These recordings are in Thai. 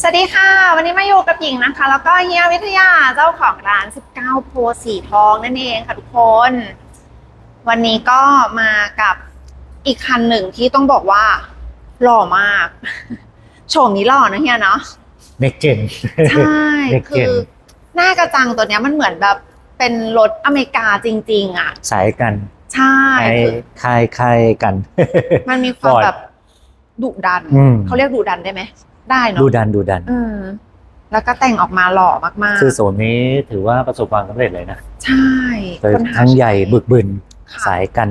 สวัสดีค่ะ วันนี้มาอยู่กับหญิงนะคะ แล้วก็เฮียวิทยาเจ้าของร้าน 19 โพสีทองนั่นเองค่ะทุกคน วันนี้ก็มากับอีกคันหนึ่งที่ต้องบอกว่า หล่อมากโฉมนี้หล่อนะเฮียเนาะเน็กเจนใช่เด็กคืเก่งอหน้ากระจังตัวเนี้ยมันเหมือนแบบเป็นรถอเมริกาจริง ๆ อะ สายกัน ใช่คล้ายคือคล้ายคล้ายกัน มันมีความ Ford แบบดุดันอืมเขาเรียกดุดันได้ไหม ได้เนาะดูดันดูดัน อืมแล้วก็แต่งออกมาหล่อมากๆ คือโซนนี้ถือว่าประสบความสำเร็จเลยนะใช่คือคนหาทั้งใหญ่บึกบึนค่ะสายกัน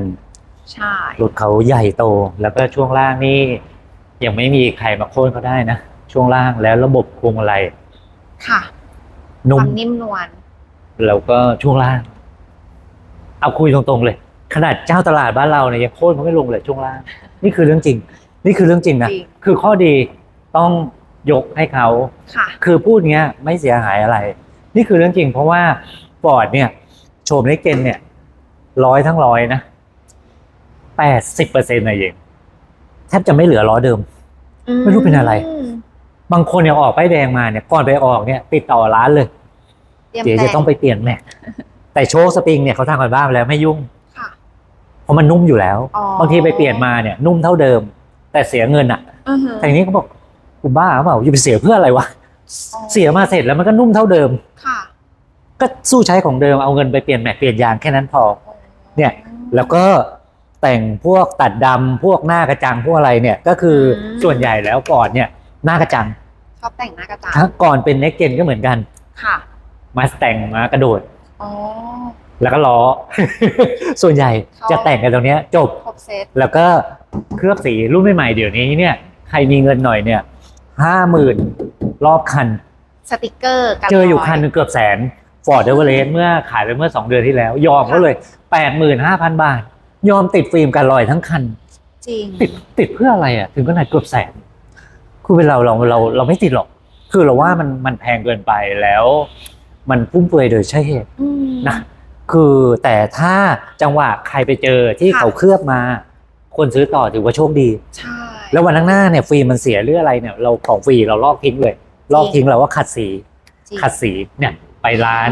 ใช่รถเขาใหญ่โต แล้วก็ช่วงล่างนี่ยังไม่มีใครมาโค่นเขาได้นะ ช่วงล่างแล้วระบบพวงมาลัยค่ะนุ่คมวามนิ่มนวลแล้วก็ช่วงล่าง เอาคุยตรงๆเลย ขนาดเจ้าตลาดบ้านเราเนี่ยยังโค่นเขาไม่ลงเลยช่วงล่าง นี่คือเรื่องจริง นี่คือเรื่องจริงนะ จริง คือข้อดี ต้องยกให้เขา ค่ะ คือพูดเงี้ยไม่เสียหายอะไร นี่คือเรื่องจริงเพราะว่าฟอร์ดเนี่ยโฉมในเกนเนี่ยร้อยทั้งร้อยนะแปดสิบเปอร์เซ็นต์นะเองแทบจะไม่เหลือล้อเดิม ไม่รู้เป็นอะไรมบางคนเนี่ยออกป้ายแดงมาเนี่ยก่อนไปออกเนี่ยติดต่อร้านเลยเตรียมเดี๋ยวแต่จะต้องไปเปลี่ยนแม็กแต่โชว์สปริงเนี่ยเขาทำกันบ้านไปแล้วไม่ยุ่งค่ะเพราะมันนุ่มอยู่แล้วอ๋อบางทีไปเปลี่ยนมาเนี่ยนุ่มเท่าเดิม แต่เสียเงินอะอือหือแต่ทีนี้เขาบอก กูบ้าเปล่าจะไปเสียเพื่ออะไรวะอ๋อเสียมาเสร็จแล้วมันก็นุ่มเท่าเดิม ค่ะ ก็สู้ใช้ของเดิมเอาเงินไปเปลี่ยนแม็กเปลี่ยนยางแค่นั้นพอ เนี่ยแล้วก็แต่งพวกตัดดำพวกหน้ากระจังพวกอะไรเนี่ยก็คืออม ส่วนใหญ่แล้วก่อนเนี่ยหน้ากระจังชอบแต่งหน้ากระจังถ้าก่อนเป็นเน็กเกนก็เหมือนกัน ค่ะ มาแต่งมากระโดด อ๋อ แล้วก็ล้อ ส่วนใหญ่ชอบจะแต่งกันตรงเนี้ยจบ ครบเซตแล้วก็เคลือบสีรุ่นใหม่ๆเดี๋ยวนี้เนี่ยใครมีเงินหน่อยเนี่ย ห้าหมื่นรอบคัน สติกเกอร์กันเจออยู่รคันหนึงเกือบแสนฟอร์ดเดเวอเรสเมื่อขายไปเมื่อสองเดือนที่แล้ว ยอมเขาเลยแปดหมื่นห้าพันบาท ยอมติดฟิล์มกันลอยทั้งคัน จริง ติดติดเพื่ออะไรอะ ถึงขนาดเกือบแสน คือเป็นเราเราเราเราไม่ติดหรอก คือเราว่ามันมันแพงเกินไปแล้ว มันฟุ่มเฟือยโดยใช่เหตุอืมนะคือแต่ถ้าจังหวะใครไปเจอที่ค่ะเขาเคลือบมา คนซื้อต่อถือว่าโชคดี ใช่ แล้ววันข้างหน้าเนี่ยฟิล์มมันเสียหรืออะไรเนี่ยเราของฟรีเราลอกทิ้งเลย ลอกทิ้งเราว่าขัดสี จริงขัดสีเนี่ยไปร้าน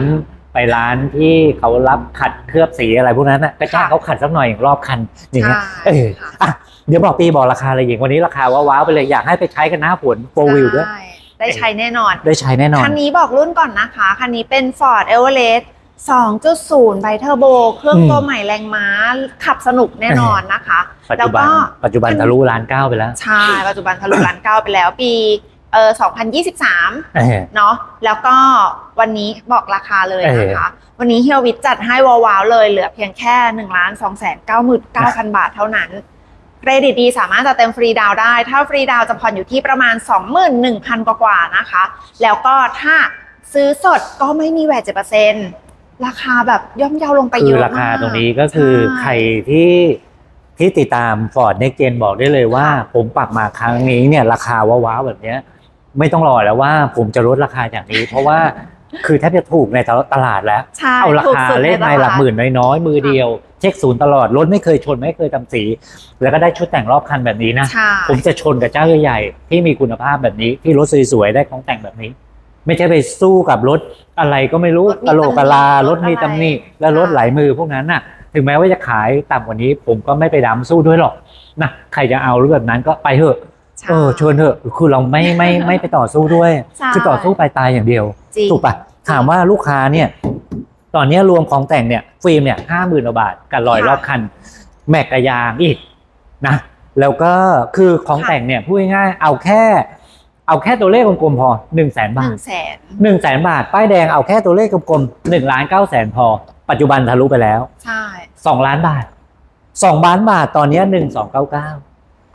ไปร้านที่เขารับขัดเคลือบสีอะไรพวกนั้นน่ะก็จ้างค่ะเขาขัดสักหน่อยรอบคันอย่างเงี้ยใช่เออ ค่ะอะ เดี๋ยวบอกปีบอกราคาเลยอย่างวันนี้ราคาว้าวๆไปเลยอยากให้ไปใช้กันหน้าฝนโฟวิวด้วยใช่ได้ใช้แน่นอน ได้ใช้แน่นอน คันนี้บอกรุ่นก่อนนะคะ คันนี้เป็น Ford Everest 2.0ไบเทอร์โบ เครื่องอืมตัวใหม่แรงม้า ขับสนุกแน่นอนนะคะ ปัจจุบันแล้วก็ปัจจุบันทะลุล้านเก้าไปแล้ว ใช่ ปัจจุบันทะลุล้านเก้าไปแล้ว ปีเออ2023เออเนาะแล้วก็วันนี้บอกราคาเลยนะคะ วันนี้เฮียวิทจัดให้ว้าวๆเลยเหลือเพียงแค่1นึ่งล้านสองแสนเก้าหมื่นเก้าพันบาทเท่านั้นเครดิตดีสามารถจะเต็มฟรีดาวน์ได้ ถ้าฟรีดาวน์จะผ่อนอยู่ที่ประมาณ 21,000 กว่าๆนะคะ แล้วก็ถ้าซื้อสดก็ไม่มีแวดเจ็ดเปอร์เซ็นต์ ราคาแบบย่อมเยาลงไปคืเยออะราคามากตรงนี้ก็คือใช่ ใครที่ที่ติดตาม Ford Next Gen บอกได้เลยว่า ผมปรับมาครั้งนี้เนี่ยราคาว้าวๆแบบเนี้ย ไม่ต้องรอแล้วว่าผมจะลดราคาอย่างนี้ เพราะว่าคือแทบจะถูกในตลาดแล้ว ใช่เอาราถูกคาสุดเลขในตาดหลักหมื่นน้อยๆมือเดียว เช็คศูนย์ตลอดรถไม่เคยชนไม่เคยทำสี แล้วก็ได้ชุดแต่งรอบคันแบบนี้นะ ใช่ผมจะชนกับเจ้าใหญ่ๆที่มีคุณภาพแบบนี้ที่รถสวยๆได้ของแต่งแบบนี้ ไม่ใช่ไปสู้กับรถอะไรก็ไม่รู้กะโหลกกะลารถมีตำหนิและรถหลายมือพวกนั้นน่ะ ถึงแม้ว่าจะขายต่ำกว่านี้ ผมก็ไม่ไปดำสู้ด้วยหรอกนะใครจะเอาหรือแบบนั้นก็ไปเถอะใช่เออชวนเถอะคือเราไม่ไม่ไม่ไปต่อสู้ด้วยใช่คือต่อสู้ไปตายอย่างเดียวจริงถูกปะถามว่าลูกค้าเนี่ย ตอนเนี้ยรวมของแต่งเนี่ยฟิล์มเนี่ยห้าหมื่นบาทกับรอยค่ะรอบคัน แม็กกบยางอีกนะแล้วก็คือของค่ะแต่งเนี่ยพูดง่ายๆเอาแค่ เอาแค่ตัวเลขกลมๆพอหนึ่งแสนหบานึ่ทงแสนหนึ่งแสนบาท ป้ายแดงเอาแค่ตัวเลขกลมๆหนึ่งล้านเก้าแสนพอ ปัจจุบันทะลุไปแล้ว ใช่สองล้านบาทสองล้านบาทตอนเนี้หนึ่งสองเก้าเก้า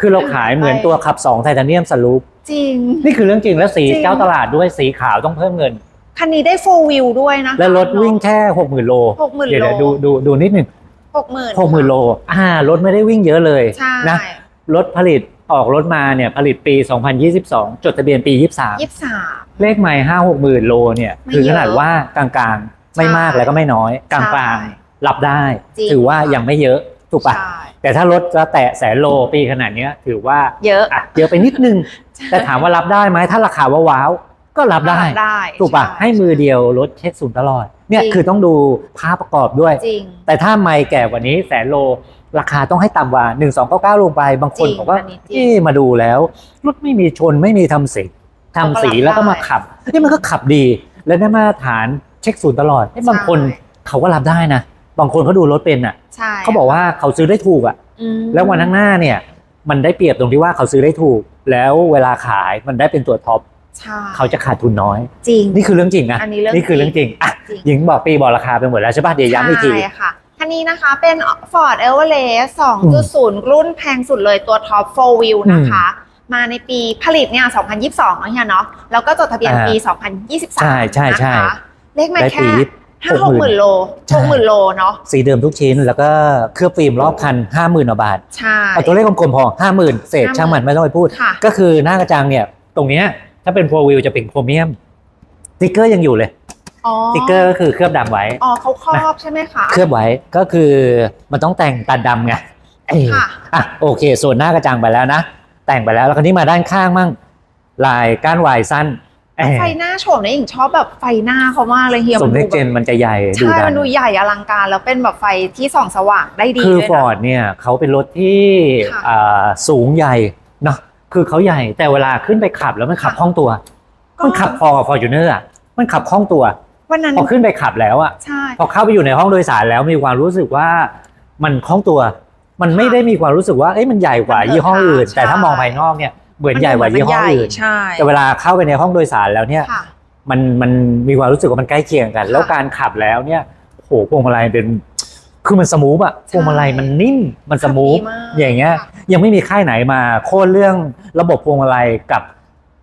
คือเราขายเหมือนตัวขับสองไทเทเนียมสลูปจริง นี่คือเรื่องจริงแล้วสีจริง เจ้าตลาดด้วยสีขาวต้องเพิ่มเงิน คันนี้ได้โฟวิวด้วยนะคะและรถวิ่งแค่หกหมื่นโล หกหมื่นเดี๋ยวโลเดี๋ยวดูดูดูนิดหนึ่งหกหมื่นหกหมื่นโลอ่ารถไม่ได้วิ่งเยอะเลยใช่ นะ รถผลิต ออกรถมาเนี่ยผลิตปี 2022 จดทะเบียนปียี่สิบสาม23เลขใหม่5 6หมื่นโลเนี่ยไม่คือเยขอะนาดว่ากลางๆ ไม่ใช่มากแล้วก็ไม่น้อย กลาใช่งๆรับได้ จริงถือว่ายังไม่เยอะถูกปะใช่แต่ถ้ารถจะแตะแสนโลปีขนาดเนี้ยถือว่าเยอะอะเยอะไปนิดนึง แต่ถามว่ารับได้ไหมถ้าราคาว้าวๆก็รับได้ ได้ถูกปะช่ ให้มือเดียวรถเช็คศูนย์ตลอดเนี่ยจริง คือต้องดูภาพประกอบด้วย จริง แต่ถ้าไม่แก่กว่านี้แสนโล ราคาต้องให้ต่ำกว่า 1 2 9 9 ลงไป บางคนจริงบอกว่าอันนี้จริง เอ๊ะมาดูแล้วรถไม่มีชนไม่มีทำสีทำสีก็รับแล้วก็มาได้ขับนี่มันก็ขับดี และได้มาตรฐานเช็คศูนย์ตลอดเอ๊ะบางคนใช่เขาก็รับได้นะ บางคนเขาดูรถเป็นอะใช่เขาบอกว่าเขาซื้อได้ถูกอะ อืมแล้ววันข้างหน้าเนี่ย มันได้เปรียบตรงที่ว่าเขาซื้อได้ถูก แล้วเวลาขายมันได้เป็นตัวท็อปใช่เขาจะขาดทุนน้อย จริง นี่คือเรื่องจริงนะอันนี้เรื่องนี่คือเรื่องจริงอะจริงหญิงบอกปีบอกราคาไปหมดแล้วใช่ป่ะเดี๋ยวย้ำอีกที ใช่ค่ะ คันนี้นะคะเป็น Ford Everest 2.0 รุ่นแพงสุดเลยตัว Top 4 Wheel นะคะ มาในปีผลิตเนี่ย 2022เนาะเฮียเนาะแล้วก็จดทะเบียนอ่าปี 2023 ใช่ใช่ใช่นะคะเลขไม่ได้แค่ปีห้าหกหมื่นโลใช่หกหมื่นโลเนาะสีเดิมทุกชิ้นแล้วก็เคลือบฟิล์มรอบคัน5 0,000ื่นบาทใช่เอาตัวเลขกลมๆพอ50,000เศษ50,000ช่างมันไม่ต้องไปพูดค่ะก็คือหน้ากระจังเนี่ย ตรงเนี้ยถ้าเป็นโฟวิลจะเป็นโครเมียมสติ๊กเกอร์ยังอยู่เลย อ๋อสติ๊กเกอร์ก็คือเคลือบดำไว้ อ๋อเขาครอบใช่ไหมคะ เคลือบไว้ก็คือมันต้องแต่งตัดดำไงเอ้ยค่ะ อะโอเค ส่วนหน้ากระจังไปแล้วนะ แต่งไปแล้วแล้วคราวนี้มาด้านข้างมั่งลายก้านวายสั้นเอ้ยไฟหน้าโฉมเนี่ยหญิงชอบแบบไฟหน้าเขามากเลยเฮียสมเด็จดูเจแบบนมันจะใหญ่ดูใช่ดัมันน ดูใหญ่อลังการแล้วเป็นแบบไฟที่ส่องสว่างได้ดีคือด้วยฟอนะร์ดเนี่ยเขาเป็นรถที่ค่ะอ่าสูงใหญ่เนาะคือเขาใหญ่แต่เวลาขึ้นไปขับแล้วมันขับค่ะ คล่องตัวก็มันขับพอกับฟอร์จูเนอร์อะมันขับคล่องตัว วันนั้นพอขึ้นไปขับแล้วอะใช่ พอเข้าไปอยู่ในห้องโดยสารแล้วมีความรู้สึกว่ามันคล่องตัว มันไม่ได้มีความรู้สึกว่าเอ้ยมันใหญ่กว่ามันเถอะยี่ห้ออื่นใช่แต่ถ้ามองภายนอกเนี่ยเหมือนใหญ่กว่ายี่ห้ออื่นใช่แต่เวลาเข้าไปในห้องโดยสารแล้วเนี่ยค่ะมันมันมีความรู้สึกว่ามันใกล้เคียงกันค่ะแล้วการขับแล้วเนี่ยโหพวงมาลัยเป็นคือมันสมูทอะพวงมาลัยมันนิ่มมันสมูทขับดีมากอย่างเงี้ยค่ะยังไม่มีค่ายไหนมาโค่นเรื่องระบบพวงมาลัยกับ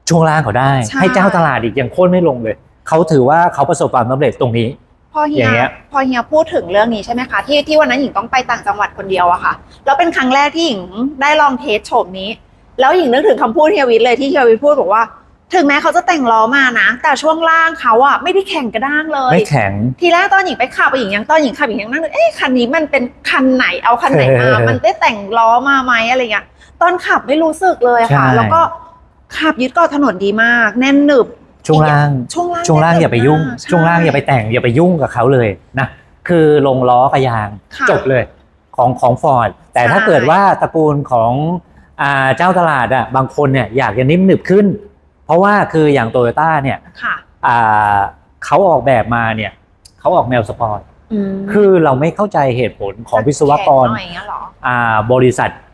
ช่วงล่างเขาได้ใช่ให้เจ้าตลาดอีกยังโค่นไม่ลงเลย เขาถือว่าเขาประสบความสำเร็จตรงนี้ พอเฮีอยย่างเงี้ย พอเฮียพูดถึงเรื่องนี้ใช่ไหมคะที่ที่วันนั้นหญิงต้องไปต่างจังหวัดคนเดียวอะค่ะแล้วเป็นครั้งแรกที่หญิงได้ลองเทสโฉมนี้ แล้วหญิงนึกถึงคำพูดเฮียวิทย์เลยที่เฮียวิทย์พูดบอกว่า ถึงแม้เขาจะแต่งล้อมานะ แต่ช่วงล่างเขาอะไม่ได้แข่งกระด้างเลย ไม่แข็ง ทีแรกตอนหญิงไปขับหญิงยังตอนหญิงขับหญิงยังนั่งนึกเอ๊ะคันนี้มันเป็นคันไหนเอาคันไหนมาเออมันได้แต่งล้อมาไหมอะไรเงี้ยตอนขับไม่รู้สึกเลยค่ะ ใช่ แล้วก็ขับยึดเกาะถนนดีมาก แน่นหนึบ ช่วงล่างช่วงล่างช่วงล่างอย่าไปยุ่งแน่นหนึบมกช่วงล่างใอย่าไปแต่งอย่าไปยุ่งกับเขาเลยนะคือลงล้อกับยางค่ะจบเลยของของฟอร์ดแต่ถ้าใช่เกิดว่าตระกูลของอ่าเจ้าตลาดอะบางคนเนี่ยอยากจะนิ่มหนึบขึ้น เพราะว่าคืออย่างโตโยต้าเนี่ยค่ะอ่าเขาออกแบบมาเนี่ยเขาออกแนวสปอร์ตมคือเราไม่เข้าใจเหตุผลของวิศวกรแข็งหน่อยอย่างเงี้ยเหรออ่าบริษัทค่ะ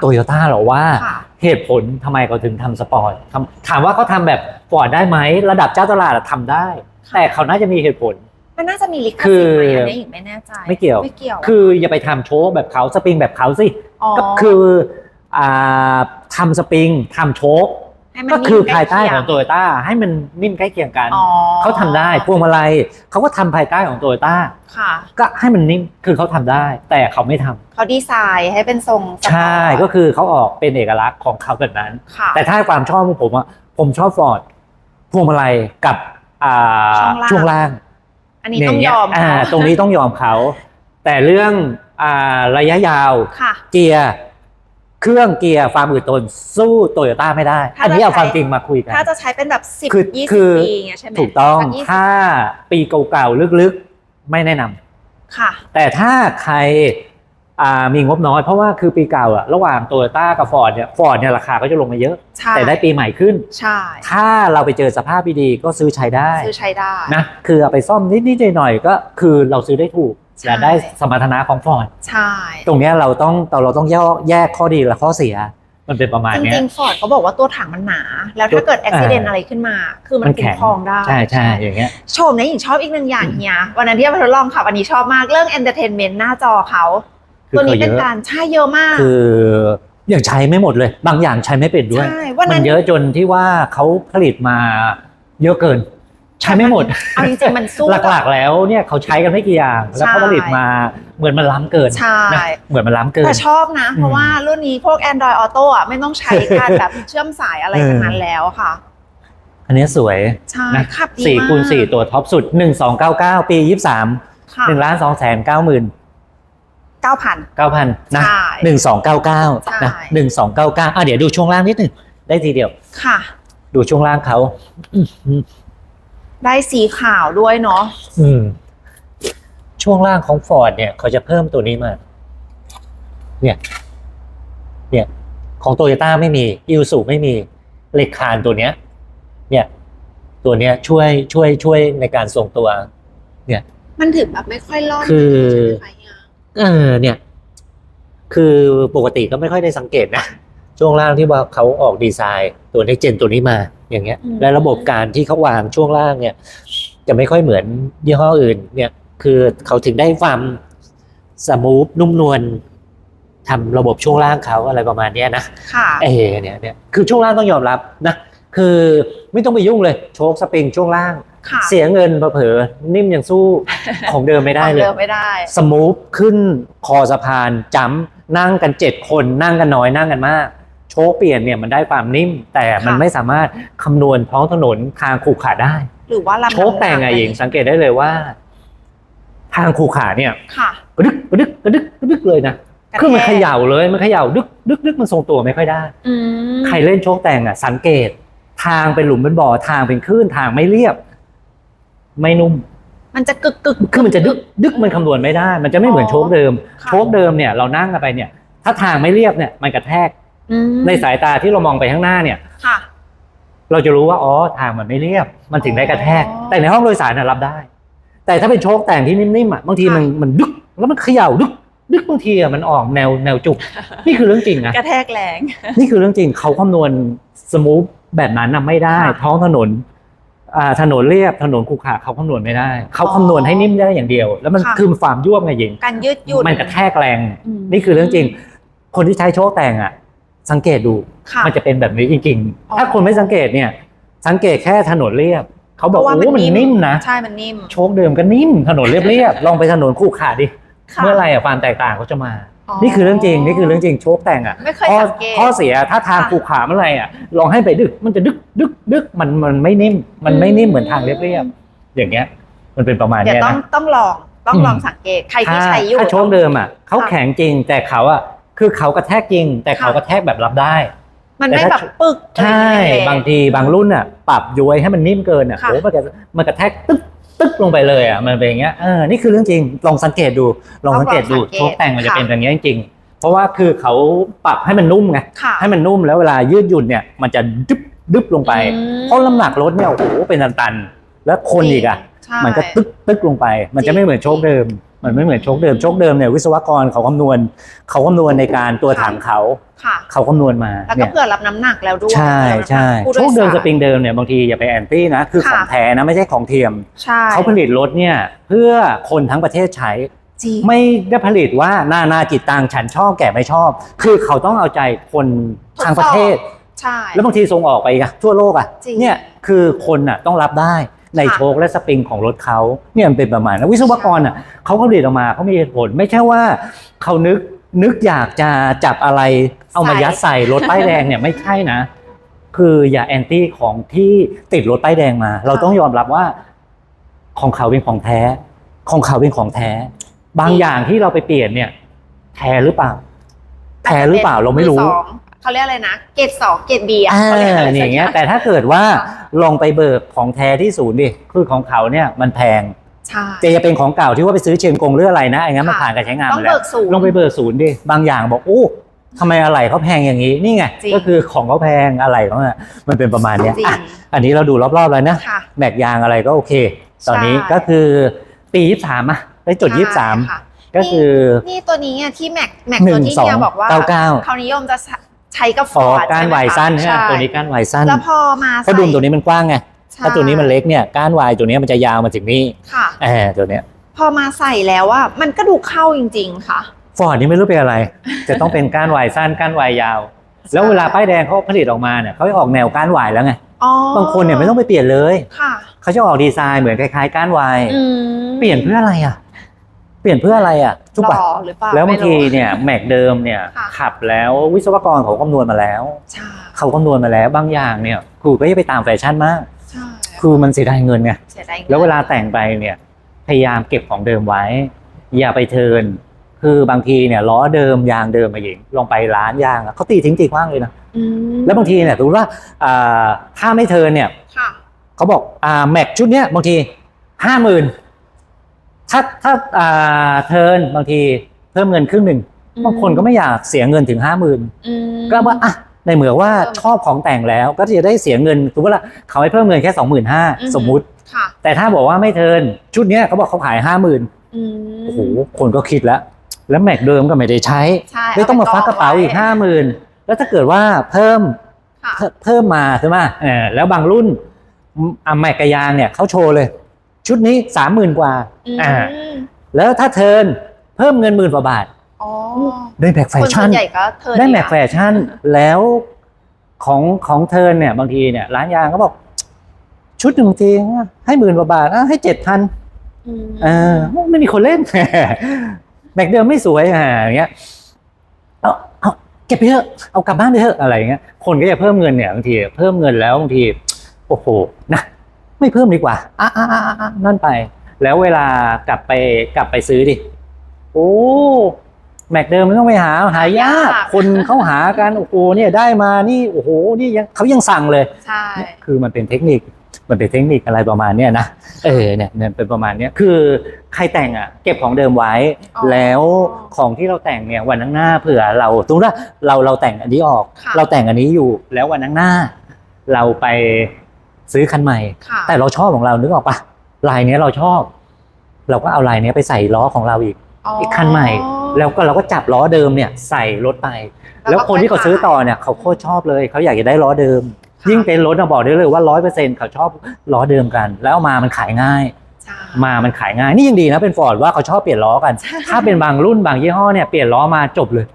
โตโยต้าหรอว่าค่ะเหตุผลทำไมเขาถึงทำสปอร์ตทำถามว่าเขาทำแบบฟอร์ดได้ไหมระดับเจ้าตลาดอะทำได้ค่ะแต่เขาน่าจะมีเหตุผลมันน่าจะมีลิขคืสิทอธิ์ไหมอันนี้หญิงไม่แน่ใจไม่เกี่ยวไม่เกี่ยว คืออย่าไปทำโชว์แบบเขาสปริงแบบเขาสิอ๋อก็คืออ่าทำสปริงทำโชว์ให้มัน ก็คือนิ่มภายใต้ล้ของโตโยต้าให้มันนิ่มใกล้เคียงกันอ๋อเขาทำได้พวงมาลัยเขาก็ทำภายใต้ของโตโยต้าค่ะก็ให้มันนิ่มคือเขาทำได้ แต่เขาไม่ทำเขาดีไซน์ให้เป็นทรงสปอร์ตใช่ก็คือเขาออกเป็นเอกลักษณ์ของเขาแบบนั้นค่ะแต่ถ้าความชอบของผมอะผมชอบฟอร์ดพวงมาลัยกับอ่าช่วงล่างช่วงล่าง อันนี้ต้องยอมเนี่าเขาตรงนี้ต้องยอมเขา แต่เรื่องอ่าระยะยาวค่ะเกียร์ เครื่องเกียร์ความอืดทนสู้โตโยต้าไม่ได้ถ้าอันนี้จะเอาใช้ความจริงมาคุยกันถ้าจะใช้เป็นแบบสิบคือยี่คืสิบอปีอย่างเงี้ยใช่ไหมถูกต้องสั20ถ้าปีเก่าๆลึกๆไม่แนะนำค่ะ แต่ถ้าใครอ่ามีงบน้อยเพราะว่าคือปีเก่าอะระหว่างโตโยต้ากับฟอร์ดเนี่ยฟอร์ดเนี่ยราคาก็จะลงมาเยอะใช่แต่ได้ปีใหม่ขึ้นใช่ถ้าเราไปเจอสภาพดีๆก็ซื้อใช้ได้ ซื้อใช้ได้นะคือเอาไปซ่อมนิดๆหน่อยๆก็คือเราซื้อได้ถูก ใช่และได้สมรรถนะของฟอร์ดใช่ตรงเนี้ยเราต้องเราต้องแยกแยกข้อดีและข้อเสีย มันเป็นประมาณจเนี้ยริงๆฟอร์ดเขาบอกว่าตัวถังมันหนา แล้วถ้าเกิดอุบิเหตุอะไรขึ้นมา คือมันคุ้มครองได้ ใช่ใช่อย่างเงี้ยโฉมเนี่ยหญิงชอบอีกหนึ่งอย่างเฮียวันนั้นที่ไปทดลองขับอันนี้ชอบมากเรื่อง entertainment หน้าจอเขาคือตัวนี้เขาเยเป็นอะ การใช่เยอะมาก คือยังใช้ไม่หมดเลย บางอย่างใช้ไม่เป็นด้วย ใช่วันมันั้นนเยอะจนที่ว่าเขาผลิตมาเยอะเกิน ใช้ไม่หมดเอาจริงๆมันสู้หลักๆแล้วเนี่ยเขาใช้กันไม่กี่อย่าง แล้วเขาใช่ผลิตมาเหมือนมันล้ำเกินใช่นะเหมือนมันล้ำเกินแต่ชอบนะ เพอืราะมว่ารุ่นนี้พวก Android Auto อะไม่ต้องใช้การแบบเชื่อมสายอะไรเออทั้งนั้นแล้วค่ะ อันนี้สวยใช่นะขับดีสี่มากคูณสี่ตัวท็อปสุดหนึ่งสองเก้าเก้าปียี่สามค่ะหนึ่งล้านสองแสนเก้าหมื่นเก้าพันเก้าพันนะใช่หนึ่งสองเก้าเก้าใช่นะหนึ่งสองเก้าเก้าอะเดี๋ยวดูช่วงล่างนิดหนึ่งใได้ทีเดียวค่ะ ดูช่วงล่างเขาอื้อหือ ได้สีขาวด้วยเนาะอืม ช่วงล่างของฟอร์ดเนี่ยเขาจะเพิ่มตัวนี้มา เนี่ย เนี่ย ของโตโยต้าไม่มีอิวสุไม่มีเหล็กคานตัวเนี้ย เนี่ย ตัวเนี้ยช่วยช่วยช่วยในการทรงตัวมันถึงแบบไม่ค่อยรอดคือ ใช่ไหมคะเฮียเออเนี่ย คือปกติก็ไม่ค่อยได้สังเกตนะ ช่วงล่างที่ว่าเขาออกดีไซน์ ตัวนี้เจนตัวนี้มา อย่างเงี้ย และระบบการที่เขาวางช่วงล่างเนี่ย จะไม่ค่อยเหมือนยี่ห้ออื่น เนี่ย คือเขาถึงได้ความสมูทนุ่มนวลทำระบบช่วงล่างเขาอะไรประมาณเนี้ยนะค่ะเออเนี่ยเนี่ยคือช่วงล่างต้องยอมรับนะคือไม่ต้องไปยุ่งเลยโชคสปริงช่วงล่างค่ะเสียเงินเผลอๆนิ่มยังสู้ของเดิมไม่ได้เลยเดิมไม่ได้ สมูฟขึ้นคอสะพานจัมป์นั่งกันเจ็ดคนนั่งกันน้อยนั่งกันมาก โชคเปลี่ยนเนี่ยมันได้ความนิ่ม แต่มันค่ะไม่สามารถคำนวณท้องถนนทางขรุขระได้ หรือว่าลำโชคแต่งไงหญิงสังเกตได้เลยว่า ทางขรุขระเนี่ยค่ะกระดึกกระดึกกระดึกกระดึกเลยนะกระแทกคือมันเขย่าเลยมันเขย่าดึกดึกดึกมันทรงตัวไม่ค่อยได้อืมใครเล่นโชคแต่งอะ สังเกต ทางเป็นหลุมเป็นบ่อทางเป็นคลื่นทางไม่เรียบ ไม่นุ่ม มันจะกึกกึกคือมันจะดึกดึกมันคำนวณไม่ได้ มันจะไม่เหมือนโชคเดิมค่ะโชคเดิมเนี่ยเรานั่งกันไปเนี่ย ถ้าทางไม่เรียบเนี่ย มันกระแทกอืม ในสายตาที่เรามองไปข้างหน้าเนี่ย ค่ะ เราจะรู้ว่าอ๋อทางมันไม่เรียบ มันถึงได้กระแทก อ๋อแต่ในห้องโดยสารน่ะรับได้ แต่ถ้าเป็นโชคแต่งที่นิ่มๆอะบางทีมันค่ะ มันดึกแล้วมันเขย่าดึกดึกบางทีอะมันออกแนวแนวจุก นี่คือเรื่องจริงนะกระแทกแรง นี่คือเรื่องจริงเขาคำนวณสมูทแบบนั้นน่ะไม่ได้ ค่ะท้องถนนอ่าถนนเรียบถนนขรุขระเขาคำนวณไม่ได้เขาคำนวณให้นิ่มได้อย่างเดียว แล้วมันค่ะ คือความยวบไงหญิงการยืดหยุ่นมันกระแทกแรง อืม นี่คือเรื่องจริง คนที่ใช้โชคแต่งอะ สังเกตดู ค่ะมันจะเป็นแบบนี้จริงอ๋อ ๆ ถ้าคนไม่สังเกตเนี่ย สังเกตแค่ถนนเรียบ เขาบอกพระว่โอ้มันนิ่มนะ ใช่มันนิ่มโชคเดิมก็นิ่ม ถนนเรียบๆ ลองไปถนนคู่ขาดิ ค่ะเมื่อไหรอะความแตกต่างเขาจะมาอ๋อนี่คือเรื่องจริง นี่คือเรื่องจริง โชคแต่งอะไม่เคยข้อสังเกต ข้อเสียถ้าทางค่ะคู่ขาเมื่อไหรอะลองให้ไปดึก มันจะดึกดึกดึกมันมันไม่นิ่ม มันไม่นิ่มเหมือนทางเรียบๆ อย่างเงี้ย มันเป็นประมาณเดี๋ยวเนี้ยต้องนะ ต้องลองต้องลองสังเกตใครที่ถ้าใช้อยู่ ถ้าโชคเดิมอะเขาค่ะแข็งจริงแต่เขาอะ คือเขากระแทกจริง แต่เขาค่ะกระแทกแบบรับได้ มันไม่แต่แบถ้าบปึกใช่อะไรอย่เยบางทีบางรุ่นอะปรับย้วยให้มันนิ่มเกินอะค่ะโอ้มันกระมันกระแทกตึ๊กตึ๊กลงไปเลยอะมันเป็นอย่างเงี้ยเออนี่คือเรื่องจริงลองสังเกตดูลองสังเกตดูลองสังเกตโชคแต่งมันจะค่ะเป็นอย่างเงี้ยจริงๆเพราะว่าคือเขาปรับให้มันนุ่มไงค่ะให้มันนุ่มแล้วเวลายืดหยุ่นเนี่ยมันจะดึบดึบลงไปอืมเพราะน้ำหนักรถเนี่ยโอ้โหเป็นตันๆแล้วคนอีกอะใช่มันก็ตึกตึกลงไป มันจะไม่เหมือนโชคเดิม มันไม่เหมือนโชคเดิมโชคเดิมเนี่ยวิศวกรเขาคำนวณเขาคำนวณในการตัวถังเขาค่ะ เขาคำนวณมาแล้วก็เนี่ยเผื่อรับน้ำหนักแล้วด้วยใช่ใช่ผู้โดโชยคเดิมสารสปริงเดิมเนี่ยบางทีอย่าไปแอนตี้นะคือค่ะของแท้นะไม่ใช่ของเทียมใช่เขาผลิตรถเนี่ยเพื่อคนทั้งประเทศใช้จริงไม่ได้ผลิตว่านานาจิตตังฉันชอบแก่ไม่ชอบ คือเขาต้องเอาใจคนทางประเทศใช่แล้วบางทีส่งออกไปอะทั่วโลกอะจริงเนี่ยคือคนอะต้องรับได้ ในค่ะโชคและสปริงของรถเขาเนี่ยมันเป็นประมาณนั้นวิศวกรอะเขาก็ผลิตออกมาเขามีเหตุผลไม่ใช่ว่าเขานึกนึกอยากจะจับอะไรเอามายัดใส่รถป้ายแดงเนี่ยไม่ใช่นะ คืออย่าแอนตี้ของที่ติดรถป้ายแดงมา เราต้องยอมรับว่าของเขาเป็นของแท้ ของเขาเป็นของแท้ บางอย่างที่เราไปเปลี่ยนเนี่ย แท้หรือเปล่า แท้หรือเปล่าเราไม่รู้อสอง เขาเรียกอะไรนะเกรดสองเกรดบีอะอ่าเขาเรียกอะไรสักอย่างเงี้ยอแต่ถ้าเกิดว่าลองไปเบิกของแท้ที่ศูนย์ดิคือของเขาเนี่ยมันแพงใช่จะจะเป็นของเก่าที่ว่าไปซื้อเชียงกงหรืออะไรนะไอ้งั้นมันค่ะ ผ่านการใช้งานต้องไปแล้เบิวกศูนย์ ลองไปเบิกศูนย์ดิบางอย่างบอกโอ้ทำไมอะไรเขาแพงอย่างนี้นี่ไงจริง ก็คือของเขาแพงอะไรเขาเนี่ยมันเป็นประมาณเนี้ยจริงอะอันนี้เราดูรอบๆแล้วนะ ค่ะ แม็กยางอะไรก็โอเค ตอนนี้ใช่ ก็คือปียี่สามอะได้จดยี่สามใช่ค่ะ ก็คือนี่ตัวนี้อะที่แม็กแม็กหนึ่ตัวงที่สองเฮียบอกว่าเก้าเก้าเขานิยมจะ ใช้กับฟอ๋ออร์ดก้านวายสั้นใช่ไหมตัวนี้ก้านวายสั้นแล้วพอมาเพราะดุมตัวนี้มันกว้างไงใช่ถ้าตัวนี้มันเล็กเนี่ยก้านวายตัวนี้มันจะยาวมาถึงนี่ค่ะแออตัวเนี้ยพอมาใส่แล้วว่ามันก็ดูเข้าจริง ๆ ค่ะ ฟอร์ดนี่ไม่รู้เป็นอะไร จะต้องเป็นก้านวายสั้นก้านวายยาว แล้วเวลาป้ายแดงเขาผลิตออกมาเนี่ยเขาจะออกแนวก้านวายแล้วไงอ๋อบางคนเนี่ยไม่ต้องไปเปลี่ยนเลยค่ะ เขาจะออกดีไซน์เหมือนคล้ายๆก้านวายอืมเปลี่ยนเพื่ออะไรอะ เปลี่ยนเพื่ออะไรอะทุกหปะล่อหรือเปล่าแล้วบางไม่รู้ทีเนี่ยแม็กเดิมเนี่ยค่ะขับแล้ววิศวกรเขาคำนวณมาแล้วใช่เขาคำนวณมาแล้วบางอย่างเนี่ยครูก็จะไปตามแฟชั่นมากใช่คือมันเสียดายเงินไงเสียดายงินแล้วเวลาแต่งไปเนี่ยพยายามเก็บของเดิมไว้ อย่าไปเทิร์นคือบางทีเนี่ยล้อเดิมยางเดิมมาหญิงลองไปร้านยางอะเขาตีทิ้งตีกว้างเลยนะอืมแล้วบางทีเนี่ยสมมติว่าอ่าถ้าไม่เทิร์นเนี่ยค่ะเขาบอกอ่าแม็กชุดเนี้ยบางทีห้าหมื่น ถ้าถ้าอ่าเทิร์นบางทีเพิ่มเงินครึ่งหนึ่งอืมบางคนก็ไม่อยากเสียเงินถึงห้าหมื่นอืมก็ว่าอะในเมื่อว่าเพิ่มชอบของแต่งแล้วก็จะได้เสียเงินสมมติว่าเขาให้เพิ่มเงินแค่สองหมื่นห้าอือหือสมมุติค่ะแต่ถ้าบอกว่าไม่เทิร์นชุดเนี้ยเขาบอกเขาขายห้าหมื่นอืมโอ้โหคนก็คิดแล้ว แล้วแม็กเดิมก็ไม่ได้ใช้ใช่ไม่ต้องมาฟักกระเป๋าอีกไว้ห้าหมื่นแล้วถ้าเกิดว่าเพิ่มค่ะเพิ่มเพิ่มมาใช่ไหมเออแล้วบางรุ่นอะแม็กกบยางเนี่ยเขาโชว์เลย ชุดนี้สามหมื่นกว่าอืมอ่า แล้วถ้าเทิร์นเพิ่มเงินหมื่นกว่าบาทอ๋อได้แม็กแฟคนส่ชั่วนนใหญ่ก็เธอได้แม็กแฟชั่นแล้วของของเทิร์นเนี่ย บางทีเนี่ยร้านยางก็บอก ชุดหนึ่งทีให้หมื่นกว่าบาทอะให้เจ็ดพันอืมเออไม่มีคนเล่นแม็กเดิมไม่สวยอะอย่างเงี้ยเอาเอาเก็บไปเถอะเอากลับบ้านไปเถอะอะไรอย่างเงี้ยคนก็จะเพิ่มเงินเนี่ยบางทีเพิ่มเงินแล้วบางทีโอ้โหนะ ไม่เพิ่มดีกว่าอะอะอะอะนั่นไป แล้วเวลากลับไปกลับไปซื้อดิ โอ้แม็กเดิมไม่ต้องไปหาหายาก คนเขาหากันโอ้โหเนี่ยได้มานี่โอ้โหนี่ยังเขายังสั่งเลยใช่คือมันเป็นเทคนิคมันเป็นเทคนิคอะไรประมาณเนี้ยนะเออเนี่ยเนี่ยเป็นประมาณเนี้ยคือใครแต่งอะ เก็บของเดิมไว้อ๋อแล้วของที่เราแต่งเนี่ยวันข้างหน้าเผื่อเราสมมติว่าเราเราแต่งอันนี้ออกค่ะเราแต่งอันนี้อยู่แล้ววันข้างหน้า เราไป ซื้อคันใหม่ ค่ะแต่เราชอบของเรานึกออกปะลายเนี้ยเราชอบ เราก็เอาลายเนี้ยไปใส่ล้อของเราอีก อีกคันใหม่ แล้วก็เราก็จับล้อเดิมเนี่ยใส่รถไป แล้วคนที่เขาซื้อต่อเนี่ยเขาโคตรชอบเลยเขาอยากจะได้ล้อเดิม ค่ะยิ่งเป็นรถนะบอกได้เลยว่าร้อยเปอร์เซ็นต์เขาชอบล้อเดิมกัน แล้วเอามามันขายง่าย ใช่ มามันขายง่ายนี่ยังดีนะเป็นฟอร์ดว่าเขาชอบเปลี่ยนล้อกัน ใช่ ถ้าเป็นบางรุ่นบางยี่ห้อเนี่ยเปลี่ยนล้อมาจบเลย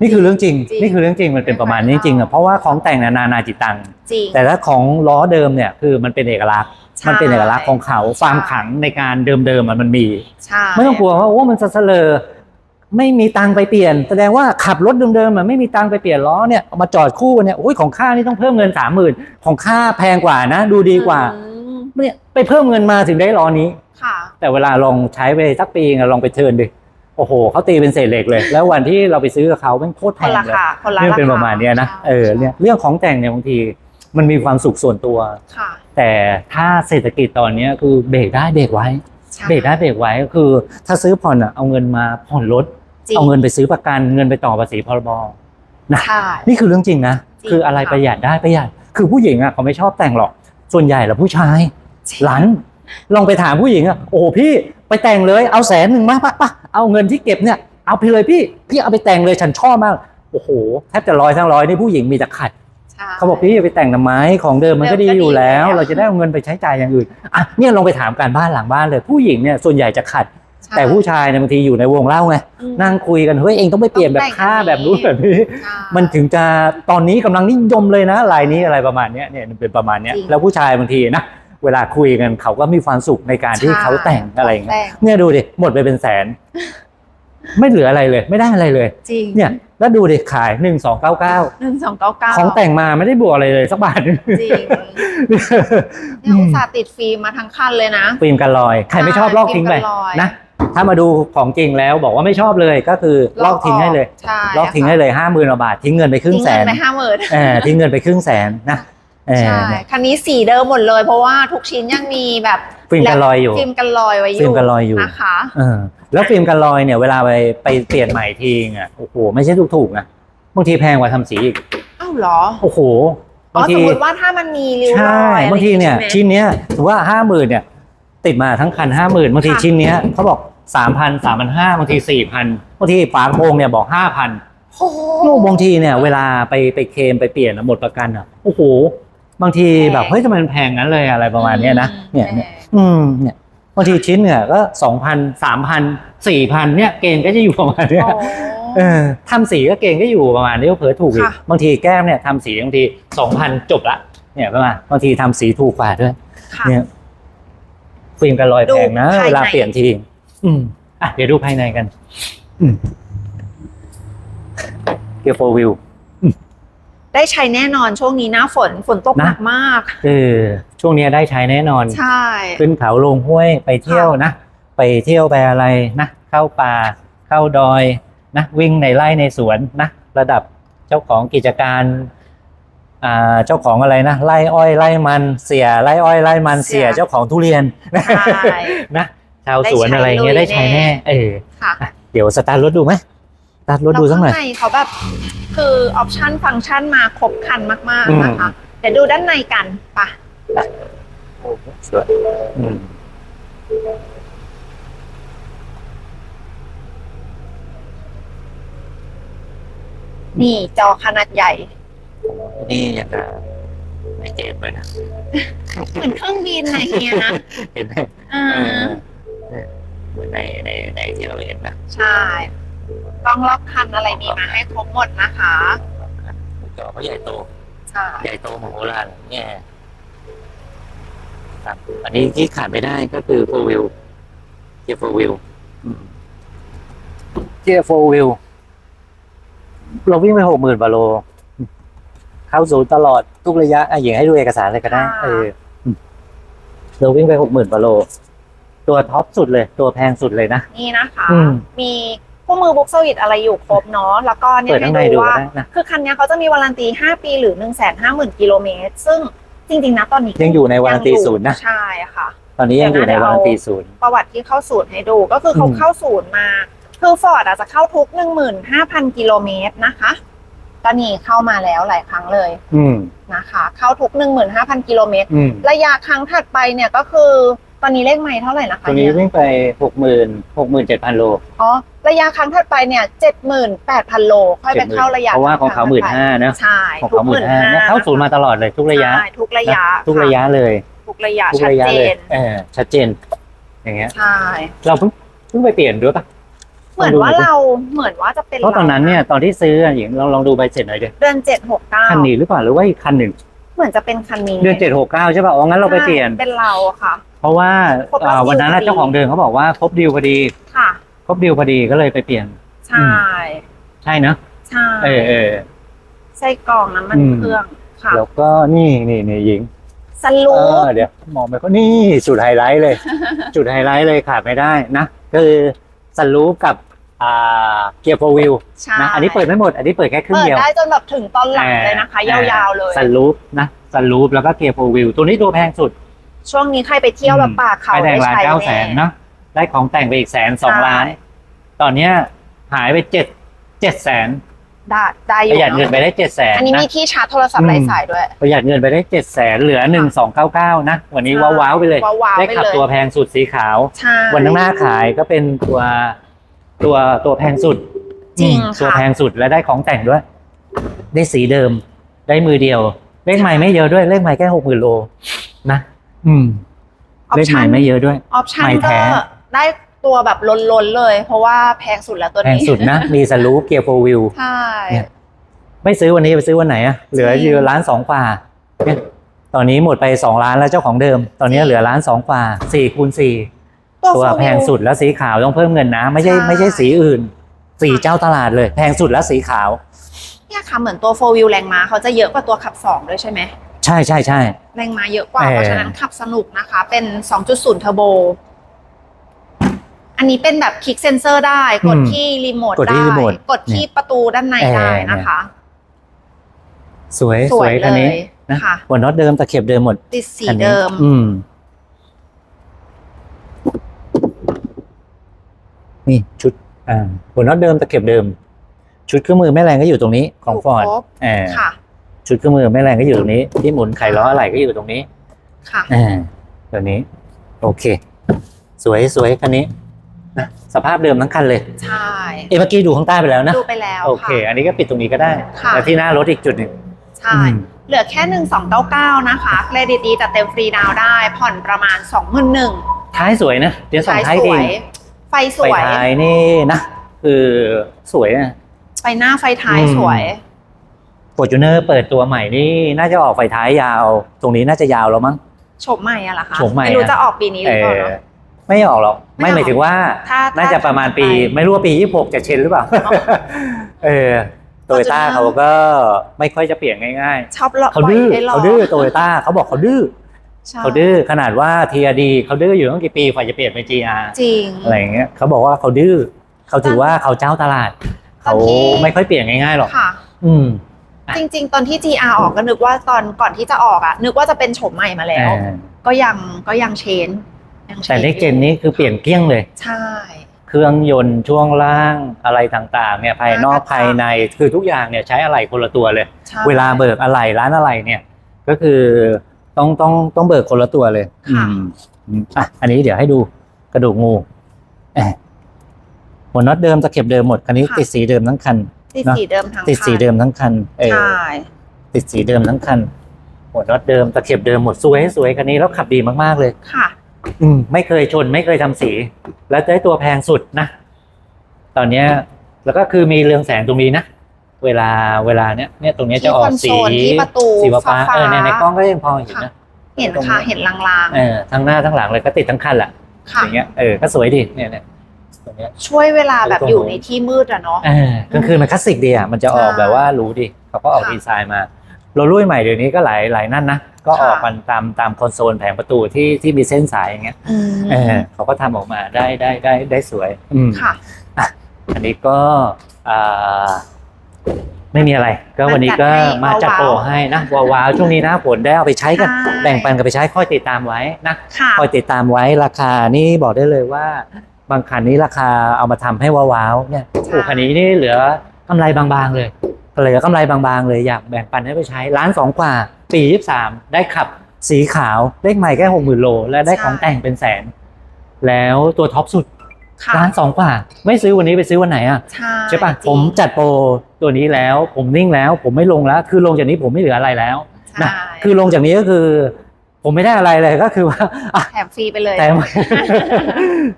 นี่คือเรื่องจริง จริงนี่คือเรื่องจริงมันเป็นประมาณนี้จริงอะเพราะว่าของแต่งเนยนานาจิตตัง จริง แต่ถ้าของล้อเดิมเนี่ยคือมันเป็นเอกลักษณ์ ใช่มันเป็นเอกลักษณ์ของเขาความขลังในการเดิมๆอะมันมี ใช่ไม่ต้องกลัวว่าโอ้มันสะเสลอไม่มีตังค์ไปเปลี่ยน แสดงว่าขับรถเดิมๆมันไม่มีตังค์ไปเปลี่ยนล้อเนี่ยเอามาจอดคู่กันเนี่ยโอ้ยของค่านี่ต้องเพิ่มเงินสามหมื่นของค่าแพงกว่านะ ดูดีกว่าอืมเนี่ยไปเพิ่มเงินมาถึงได้ล้อนี้ ค่ะ แต่เวลาลองใช้ไปสักปีอะลองไปเทิร์นดิ โอ้โหเขาตีเป็นเศษเหล็กเลย แล้ววันที่เราไปซื้อกับเขาเป็นโคตรคแพนงละเลยค่ะคนละเนี่ยราคาเป็นประมาณเนี้ยนะใช่เออเนี่ยเรื่องของแต่งเนี่ยบางทีมันมีความสุขส่วนตัวค่ะแต่ถ้าเศรษฐกิจตอนเนี้ยคือเบรกได้เบรกไว้ใช่เบรกได้เบรกไว้ก็คือ ถ้าซื้อผ่อนอะเอาเงินมาผ่อนรถจริงเอาเงินไปซื้อประกันเงินไปต่อภาษีพรบนะใช่นี่คือเรื่องจริงนะจริงคืออะไรค่ะประหยัดได้ประหยัด คือผู้หญิงอะเขาไม่ชอบแต่งหรอก ส่วนใหญ่แล้วผู้ชายหลานลองไปถามผู้หญิงอะโอ้โหพี่ ไปแต่งเลยเอาแสนหนึ่งมาปะปะเอาเงินที่เก็บเนี่ยเอาไปเลยพี่พี่เอาไปแต่งเลยฉันชอบมากโอ้โหแทบจะร้อยทั้งร้อยนี่ผู้หญิงมีแต่ขัดใช่เขาบอกพี่อย่าไปแต่งทำไมของเดิมมันก็ดีอยู่แล้วเดิมก็ดีแล้ว เราจะได้เอาเงินไปใช้จ่ายอย่างอื่นอะเนี่ยลองไปถามการบ้านหลังบ้านเลย ผู้หญิงเนี่ยส่วนใหญ่จะขัดใช่แต่ผู้ชายเนี่ยบางทีอยู่ในวงเล่าไงอืมนั่งคุยกันเฮ้ยเองต้องไปเปลี่ยนแบบค่าแบบนู้นแบบนี้ใช่มันถึงจะตอนนี้กำลังนิยมเลยนะลายนี้อะไรประมาณเนี้ยเนี่ยเป็นประมาณเนี้ยจริงแล้วผู้ชายบางทีนะ เวลาคุยกันเขาก็มีความสุขในการที่ใช่เขาแต่งอะไรอย่างเงี้ยแต่งเนี่ยดูดิหมดไปเป็นแสน ไม่เหลืออะไรเลย ไม่ได้อะไรเลยจริงเนี่ย แล้วดูดิขายหนึ่งสองเก้าเก้าหนึ่งสองเก้าเก้าของแต่งมาไม่ได้บวกอะไรเลยสักบาทหนึงจริงเนี่ยอุตส่าห์ติดฟิล์มมาทั้งคันเลยนะฟิล์มกันรอยใครไม่ชอบลอกทิ้งไปฟิล์มกันรอยนะถ้ามาดูของจริงแล้วบอกว่าไม่ชอบเลยก็คือลอกทิ้งให้เลยใช่ลอกทิ้งให้เลยห้าหมื่นบาททิ้งเงินไปครึ่งทิ้งแสเงินนไปห้าหมื่นเออทิ้งเงินไปครึ่งแสนนะเออ ใช่เนี่ยคันนี้สีเดิมหมดเลย เพราะว่าทุกชิ้นยังมีแบบฟิล์มกันรอยอยู่ฟิล์มกันรอยไว้อยู่ฟิล์มกันรอยอยู่นะคะเออแล้วฟิล์มกันรอยเนี่ยเวลาไปไปเปลี่ยนใหม่ทีอะโอ้โหไม่ใช่ถูกๆนะบางทีแพงกว่าทำสีอีกอ้าวเหรอโอ้โหอ๋บาองสทีมมติว่าถ้ามันมีริ้วรใช่อยอะไรบางทีเนี่ยใช่ไหมชิ้นเนี้ยถือว่าห้าหมื่นเนี่ย ติดมาทั้งคันห้าหมื่นบางทีค่ะชิ้นเนี้ยเขาบอกสามพันสามพันห้าบางทีสี่พันบางทีฝากระโปรงเนี่ยบอกห้าพันโอ้โหโอ้บางทีเนี่ย เวลาไปไปเคลมไปเปลี่ยนอะหมดประกันอะโอ้โห บางทีแบบเฮ้ยทำไมมันแพงงั้นเลยอะไรประมาณเนี้ยนะเนี่ยเนี่ยอืมเนี่ยบางทีชิ้นเนี่ยก็สองพันสามพันสี่พันเนี่ยเกณฑ์ก็จะอยู่ประมาณเนี้ยโอ้เออทำสีก็เกณฑ์ก็อยู่ประมาณนี้ก็เผลอถูกอีกค่ะบางทีแก้มเนี่ยทำสีบางทีสองพันจบละเนี่ยประมาณบางทีทำสีถูกกว่าด้วยค่ะเนี่ยฟิล์มกันรอยดูแพงนะภายในเวลาเปลี่ยนที อืมอะเดี๋ยวดูภายในกัน อืมเกียร์โฟวิว ได้ใช้แน่นอนช่วงนี้หน้าฝนฝนตกนะหนักมากเออช่วงเนี้ยได้ใช้แน่นอน ใช่ ขึ้นเขาลงห้วยไปเที่ยวนะ ไปเที่ยวไปอะไรนะ เข้าป่า เข้าดอยนะวิ่งในไร่ในสวนนะ ระดับเจ้าของกิจการอ่าเจ้าของอะไรนะไร่อ้อยไร่มันเสียไร่อ้อยไร่มันเสียเสียเจ้าของทุเรียนใช่นะชาวสวนอะไรเงี้ยได้ได้ใช้ใช้ลุยแน่แน่เออค่ะอะเดี๋ยวสตาร์ทรถดูไหมส ตาร์ทรถดูสักหน่อย แล้วข้างในเขาแบบคือออปชันฟังก์ชันมาครบครันมากอืมๆนะคะ เดี๋ยวดูด้านในกันปะโอ้โหสวยอืมนี่จอขนาดใหญ่ นี่อย่างกับในเกมเลยนะ เหมือนเครื่องบินอะไรเงี้ยนะ เห็นไหมอ่าเออเหมือนในในในที่เราเห็นนะ ใช่ กล้องรอบคันอะไรมีมาให้ครบหมดนะคะจอเขาใหญ่โต ใช่ใหญ่โตมโหฬารเนี่ยครับอันนี้ที่ขาดไม่ได้ก็คือโฟวิลเกียร์โฟวิลเกียร์โฟวิลเราวิ่งไปหกหมื่นกว่าโล เข้าศูนย์ตลอดทุกระยะอะหญิงให้ดูเอกสารเลยก็ได้เอออืมเราวิ่งไปหกหมื่นกว่าโล ตัวท็อปสุดเลย ตัวแพงสุดเลยนะ นี่นะคะอืมมี คู่มือบุ๊กสวิตอะไรอยู่ครบเนาะแล้วก็เนี่ยเปิดข้างในให้ดูดูว่าก็ได้นะคือคันเนี้ยเขาจะมีวารันตี 5 ปีหรือ 1 5 0 0 0 0กิโลเมตรซึ่งจริง ๆ นะตอนนี้ยังอยู่ในวารันตีศูนย์นะใช่ค่ะ ตอนนี้ยังอยู่ในวารันตีศูนย์ประวัติที่เข้าศูนย์ให้ดูก็คือเขาอืมเข้าศูนย์มาคือฟอร์ดอาจจะเข้าทุก15,000กิโลเมตรนะคะตอนนี้เข้ามาแล้วหลายครั้งเลย อืมนะคะ เข้าทุก15,000กิโลเมตรอืมระยะครั้งถัดไปเนี่ยก็คือ ตอนนี้เลขไมล์เท่าไหร่นะคะตัวนี้เนี่ยวิ่งไปหกหมื่นหกหมื่นเจ็ดพันโลอ๋อระยะครั้งถัดไปเนี่ย78,000โลค่อยไปเข้าระยะเพราะว่าของเขาหมื่นห้านะใช่ของเขาหมื่นห้านะเข้าศูนย์มาตลอดเลยทุกระยะใช่ทุกระยะนทุกระยะเลย ทุกระยะทุกชัดระยะเจเลยนเออชัดเจน อย่างเงี้ยใช่เราเพิ่งเพิ่งไปเปลี่ยนด้วยปะเหมือนว่าเราเหมือนว่าจะเป็นเพราะตอนนั้นเนี่ยตอนที่ซื้ออะหญิงลองลองดูใบเสร็จหน่อยดิเดือนเจ็ดหกเก้าคันนี้หรือเปล่าหรือว่าอีกคันหนึ่งเหมือนจะเป็นคันนี้เดือนเจ็ดหกเก้าใช่ป่ะอ๋องั้นเราไปเปลี่ยนใช่เป็นเราอะค่ะ เพราะว่าครบรอบอ่าวันนั้นน่ะดีลพอดีเจ้าของเดิมเขาบอกว่าครบดีลพอดีค่ะ ครบดีลพอดีก็เลยไปเปลี่ยน ใช่ ใช่นะใช่เออเออ ไส้กรองน้ำมันอืม เครื่องค่ะแล้วก็นี่นี่นี่หญิงสลูเอปอเดี๋ยวมองไปก็นี่จุดไฮไลท์เลย จุดไฮไลท์เลยขาดไม่ได้นะคือสลูปกับอ่าเกียร์โฟวิลใช่นะอันนี้เปิดไม่หมด อันนี้เปิดแค่ครึ่งเปิดเดียว ได้จนแบบถึงตอนหลังเลยนะคะอ่ยาวๆเลย สลูปนะสลูปแล้วก็เกียร์โฟวิลตัวนี้ตัวแพงสุด ช่วงนี้ใครไปเที่ยวแบบป่าเขาไปแดงล้านได้เก้าใช้แสนแน่นะได้ของแต่งไปอีกแสนสองใช่ล้าน ตอนเนี้ยหายไปเจ็ดเจ็ดแสนได้ได้อปยู่ระหยัดเงินไปเนาะได้เจ็ดแสนอันนี้นะมีที่ชาร์จโทรศัพท์ไร้สายด้วย ประหยัดเงินไปได้เจ็ดแสนเหลือหนึ่งสองเก้าเก้านะ วันนี้ใช่ว้าวๆไปเลยว้าวๆได้ไปขับเลยตัวแพงสุดสีขาวใช่วันข้างหน้าขายก็เป็นตัวตัวตัวแพงสุดจริงอืมตัวค่ะแพงสุดและได้ของแต่งด้วย ได้สีเดิม ได้มือเดียว เลขใหม่ไม่เยอะด้วย เลขใหม่แค่หกหมื่นโลนะ อืม เลขใหม่ไม่เยอะด้วยออปชั่นใหม่แท้ ก็ได้ตัวแบบล้นๆเลย เพราะว่าแพงสุดแล้วตัวแพงนี้สุดนะ มีสลูปเกียร์โฟวิล ใช่ เนี่ย ไม่ซื้อวันนี้ไปซื้อวันไหนอะเหลือจริงอยู่ล้านสองกว่าเนี่ยตอนนี้หมดไปสองล้านแล้วเจ้าของเดิม ตอนนี้จริงเหลือล้านสองกว่าสี่คูณสี่ตัวโฟวิลแพงสุดแล้วสีขาวต้องเพิ่มเงินนะ ไม่ใช่ใช่ ไม่ใช่สีอื่น สีเจ้าตลาดเลย แพงสุดแล้วสีขาว เนี่ยค่ะเหมือนตัวโฟวิลแรงม้าเขาจะเยอะกว่าตัวขับ2ด้วยใช่ไหม ใช่ใช่ใช่แรงม้าเยอะกว่า เออ เพราะฉะนั้นขับสนุกนะคะ เป็น 2.0เทอร์โบ อันนี้เป็นแบบคลิกเซนเซอร์ได้ กดที่รีโมทกดที่ได้ รีโมทกดที่ประตูด้านในเออ ได้นะคะ สวยสสววยยเลคันนี้ยนะค่ะ หัวน็อตเดิมตะเข็บเดิมหมดติดสีคันนี้เดิม อืม นี่ชุด อ่าหัวน็อตเดิมตะเข็บเดิม ชุดเครื่องมือแม่แรงก็อยู่ตรงนี้ของอยู่ฟอร์ดครบเออค่ะ ชุดเครื่องมือแม่แรงก็อยู่ตรงนี้ ที่หมุนไขล้ออะไรก็อยู่ตรงนี้ค่ะ อ่าตัวนี้ โอเค สวยสวยคันนี้นะสภาพเดิมทั้งคันเลย ใช่ เอ้เมื่อกี้ดูข้างใต้ไปแล้วนะ ดูไปแล้วโอเคค่ะอันนี้ก็ปิดตรงนี้ก็ได้ค่ะ แล้วที่หน้ารถอีกจุดหนึ่ง ใช่ อืม เหลือแค่ 1299 นะคะเครดิตดีจัดเต็มฟรีดาวน์ได้ ผ่อนประมาณ 21,000ท้ายสวยนะ เดี๋ยวสองท้ายท้ายสดีวย ไฟสไฟวย ท้ายนี่นะ คือสวยนะ ไฟหน้าไฟท้ายอืม สวย ฟอร์จูเนอร์เปิดตัวใหม่นี่น่าจะออกไฟท้ายยาว ตรงนี้น่าจะยาวแล้วมั้งโฉมใหม่อะเหรอคะโฉมใหม่ไม่รู้อะจะออกปีนี้หเอรือเปล่าอเนอะ ไม่ออกหรอก ไม่ไม่ออกหมายถึงว่า ถ้าน่าจะประมาณปี ถ้าทำไปไม่รู้ว่าปี 26 จะเชนหรือเปล่า อ๋อ เออโตโยต้า Fortuner เขาก็ไม่ค่อยจะเปลี่ยนง่าย ชอบรอๆเขาดื้อปล่ยให้รเขาดื้อโตโยต้าเขาบอกเขาดื้อใช่เขาดื้อขนาดว่า TRD เขาดื้ออยู่ตั้งกี่ปีกว่าจะเปลี่ยนเป็น GR จริง อะไรอย่างเงี้ยเขาบอกว่าเขาดื้อเขาถือว่าเขาเจ้าตลาด เขาบางที ไม่ค่อยเปลี่ยนง่ายๆหรอก ค่ะ อืม จริง ๆ ตอนที่ GR ออกก็นึกว่าตอนก่อนที่จะออกอะนึกว่าจะเป็นโฉมใหม่มาแล้วเออก็ยังก็ยังเชนยังแต่เน็กเจนนี้คือเปลี่ยนเกลี้ยงเลย ใช่ เครื่องยนต์ช่วงล่างอะไรต่างๆเนี่ยภายนอกอ่า ภายในคือทุกอย่างเนี่ยใช้อะไรคนละตัวเลย ใช่ เวลาเบิกอะไรร้านอะไรเนี่ย ก็คือต้องต้องต้องเบิกคนละตัวเลยค่ะ อืมอืมอะอันนี้เดี๋ยวให้ดูกระดูกงูเอ๊ะหัวน็อตเดิมตะเข็บเดิมหมดคันนี้ติดสีเดิมทั้งคัน ติดเนอะสีเดิมทั้งติดสีคันเดิมทั้งคันเออใช่ติดสีเดิมทั้งคันหัวน็อตเดิมตะเข็บเดิมหมดสวยสวยคันนี้แล้วขับดีมากๆเลยค่ะ อืมไม่เคยชนไม่เคยทำสี แล้วได้ตัวแพงสุดนะตอนเนี้ย แล้วก็คือมีเรืองแสงตรงนี้นะเวลาเวลาเนี้ยเนี่ยตรงเนี้ยจะออกสีที่คอนโซลที่ประตูสีฟ้าๆฟ้าๆเออในในกล้องก็ยังพอเห็นนะเห็นค่ะเห็นลางเออทั้งหน้าทั้งหลังเลยก็ติดทั้งคันแหละๆค่ะอย่างเงี้ยเออก็สวยดีเนี่ยเนี่ย ตรงเนี้ย ช่วยเวลาแบบอยู่ในที่มืดอะเนาะเออกลางคืนมันคลาสสิกดีอะมันจะออกใช่แบบว่าหรู้ดิเขาก็ออกค่ะดีไซน์มาโรลลุ่ยใหม่เดี๋ยวนี้ก็หลายหลายนั่นนะ ก็ออกค่ะกันตามตามคอนโซลแผงประตูที่ที่มีเส้นสายอย่างเงี้ยอืมเออเขาก็ทำออกมาได้ได้ได้ได้สวยอืมค่ะอันนี้ก็อ่าไม่มีอะไร ก็วันนี้ก็มาจัดโปรให้นะว้าวๆช่วงนี้หนะผลได้เอาไปใช้กันใช่แบ่งปันกันไปใช้ค่อยติดตามไว้นะค่ะคอยติดตามไว้ราคานี่บอกได้เลยว่า บางคันนี้ราคาเอามาทำให้ว้าวๆเนี่ยโอ้คันนี้นี่เหลือกำไรบางๆเลยเหลือกำไรบางๆ เลยอยากแบ่งปันให้ไปใช้ล้านสองกว่า ปียี่สามได้ขับสีขาวเลขใหม่แค่หกหมื่นโล และได้ของแต่งเป็นแสน แล้วตัวท็อปสุดค่ะล้านสองกว่า ไม่ซื้อวันนี้ไปซื้อวันไหนอะใช่ใช่ปะจริงผมจัดโปรตัวนี้แล้วผมนิ่งแล้ว ผมไม่ลงแล้ว คือลงจากนี้ผมไม่เหลืออะไรแล้วนะใช่คือลงจากนี้ก็คือ ผมไม่ได้อะไรเลยก็คือว่าอะแถมฟรีไปเลย แต่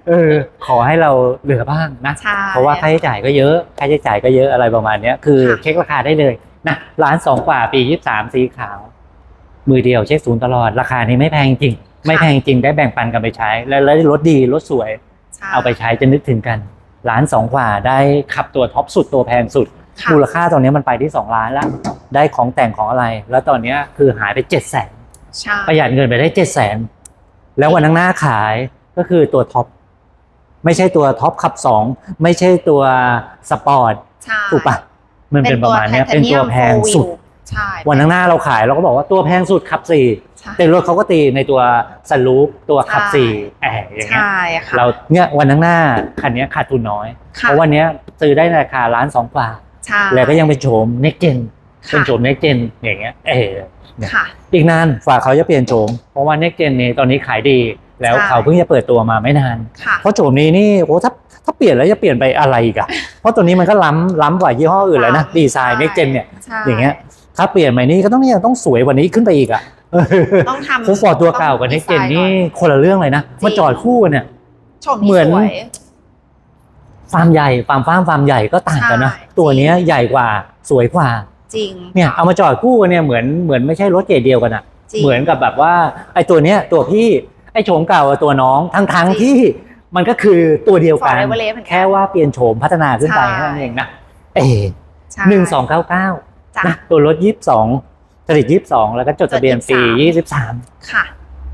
เออขอให้เราเหลือบ้างนะ ใช่เพราะว่าค่าใช้จ่ายก็เยอะค่าใช้จ่ายก็เยอะอะไรประมาณเนี้ยคือค่ะ เช็คราคาได้เลยนะร้านสองกว่าปียี่สามสีขาว มือเดียวเช็คศูนย์ตลอด ราคานี้ไม่แพงจริง ไม่แพงจริงได้แบ่งปันกันไปใช้ แล้วแล้วรถดีรถสวย ใช่ เอาไปใช้จะนึกถึงกันล้านสองกว่าได้ขับตัวท็อปสุดตัวแพงสุด ค่ะ มูลค่าตอนนี้มันไปที่ 2 ล้านแล้ว ได้ของแต่งของอะไร แล้วตอนเนี้ยคือหายไป7จ็ดแสนใช่ ประหยัดเงินไปได้7จ็ดแสนแล้ววันข้างหน้าขายก็คือตัวท็อปไม่ใช่ตัวท็อปขับ2ไม่ใช่ตัวสปอร์ตใช่ถูกปะมันเป็นประมาณเนี้ยเป็นตัวแพงสุดใช่วันข้างหน้าเราขายเราก็บอกว่าตัวแพงสุดขับใช่4แต่รถเขาก็ตีในตัวสลูปตัวขับใช่4แอบอย่างเงี้ยใช่ค่ะเราเนี่ยวันข้างหน้าคันเนี้ยขาดทุนน้อยค่ะเพราะวันเนี้ยซื้อได้ในราคาล้านสองกว่าใช่แล้วก็ยังเป็นโฉม next gen ค่ะเป็นโฉม next gen อย่างเงี้ยเออค่ะ อีกนานฝ่าเขาจะเปลี่ยนโฉมเพราะว่า next gen นี้ตอนนี้ขายดี แล้วใช่เขาเพิ่งจะเปิดตัวมาไม่นานค่ะเพราะโฉมนี้นี่โอ้ถ้าถ้าเปลี่ยนแล้วจะเปลี่ยนไปอะไรอีกอะเพราะตัวนี้มันก็ล้ำล้ำกว่ายี่ห้ออื่นเลยนะล้ำดีไซน์ใช่ next gen เนี่ยใช่อย่างเงี้ยถ้าเปลี่ยนใหม่นี้ก็ต้องเนี่ยต้องสวยกว่านี้ขึ้นไปอีกอะต้องทำโคฟอร์ดตัวเก่ากับ next gen นี่คนละเรื่องเลยนะมาจอดคู่กันเนี่ยชมเหมือนสวยฟาร์มใหญ่ฟาร์มฟ้าร์มฟาร์มใหญ่ก็ต่างกันนะใช่ตัวเนี้ยใหญ่กว่าสวยกว่า จริง เนี่ยเอามาจอดคู่กันเนี่ยเหมือนเหมือนไม่ใช่รถเกรดเดียวกันอะจริง เหมือนกับแบบว่าไอ้ตัวเนี้ยตัวพี่ไอ้โฉมเก่ากับตัวน้องทั้งทั้งจริงที่มันก็คือตัวเดียวกัน Ford Everest เหมือนกันแค่ว่าเปลี่ยนโฉมพัฒนาขึ้นไปใช่ แค่นั้นเองนะเอใช่หนึ่งสองเก้าเก้าจ้ะ นะตัวรถยี่สิบสองผลิตยี่สิบสองแล้วก็จดทะเบียนปียี่สิบสามค่ะ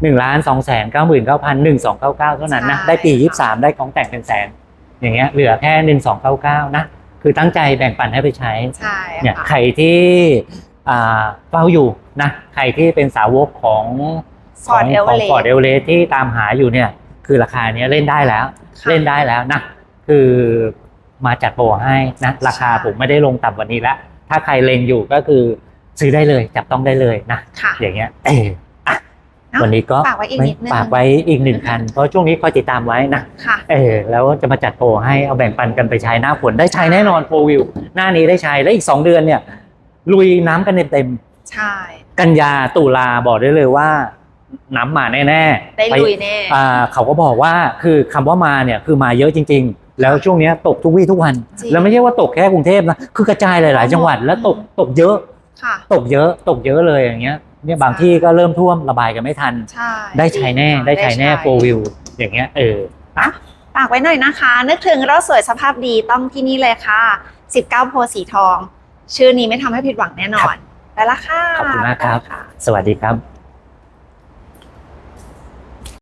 หนึ่งล้านสองแสนเก้าหมื่นเก้าพันหนึ่งสองเก้าเก้าเท่านั้นนะใช่ได้ปียี่สิบสามได้ของแต่งเป็นแสนอย่างเงี้ยเหลือแค่หนึ่งสองเก้าเก้านะ คือตั้งใจแบ่งปันให้ไปใช้ใช่เนี่ยค่ะ ใครที่อ่าเฝ้าอยู่นะใครที่เป็นสาวกของฟอร์ดเอเวขอองเรฟอร์ดเอเวอเรสที่ตามหาอยู่เนี่ย คือราคาเนี้ยเล่นได้แล้วเล่นได้แล้วนะ คือมาจัดโปรให้นะ ราคาผมไม่ได้ลงต่ำกว่านี้แล้วถ้าใครเลงอยู่ก็คือซื้อได้เลยจับต้องได้เลยนะ ค่ะ อย่างเงี้ยเอออะเนอะ วันนี้ก็ฝากไว้อีกนิดนึงฝากไว้อีกหนึ่งคัน เพราะช่วงนี้คอยติดตามไว้นะค่ะเออแล้วจะมาจัดโปรให้เอาแบ่งปันกันไปใช้หน้าฝนได้ใช้แน่นอนโฟวิวหน้านี้ได้ใช้แล้วอีก 2 เดือนเนี่ย ลุยน้ำกันเต็มใช่ๆกันยาตุลาบอกได้เลยว่าน้ำมาแน่ๆได้ไปลุยแน่อ่าเขาก็บอกว่าคือคำว่ามาเนี่ยคือมาเยอะจริง ๆ แล้วช่วงเนี้ยตกทุกวี่ทุกวันจริงแล้วไม่ใช่ว่าตกแค่กรุงเทพนะคือกระจายหลาย ๆ จังหวัดแล้วตกตกเยอะค่ะตกเยอะตกเยอะเลยอย่างเงี้ย เนี่ยบางที่ก็เริ่มท่วมระบายกันไม่ทัน ใช่ได้ใช้แน่ได้ใช้แน่โฟวิวอย่างเงี้ยเออฝากไว้หน่อยนะคะ นึกถึงรถสวยสภาพดีต้องที่นี่เลยค่ะ 19 โพธิ์สีทอง ชื่อนี้ไม่ทำให้ผิดหวังแน่นอน ไปละค่ะ ขอบคุณมากครับไปละะสวัสดีครับ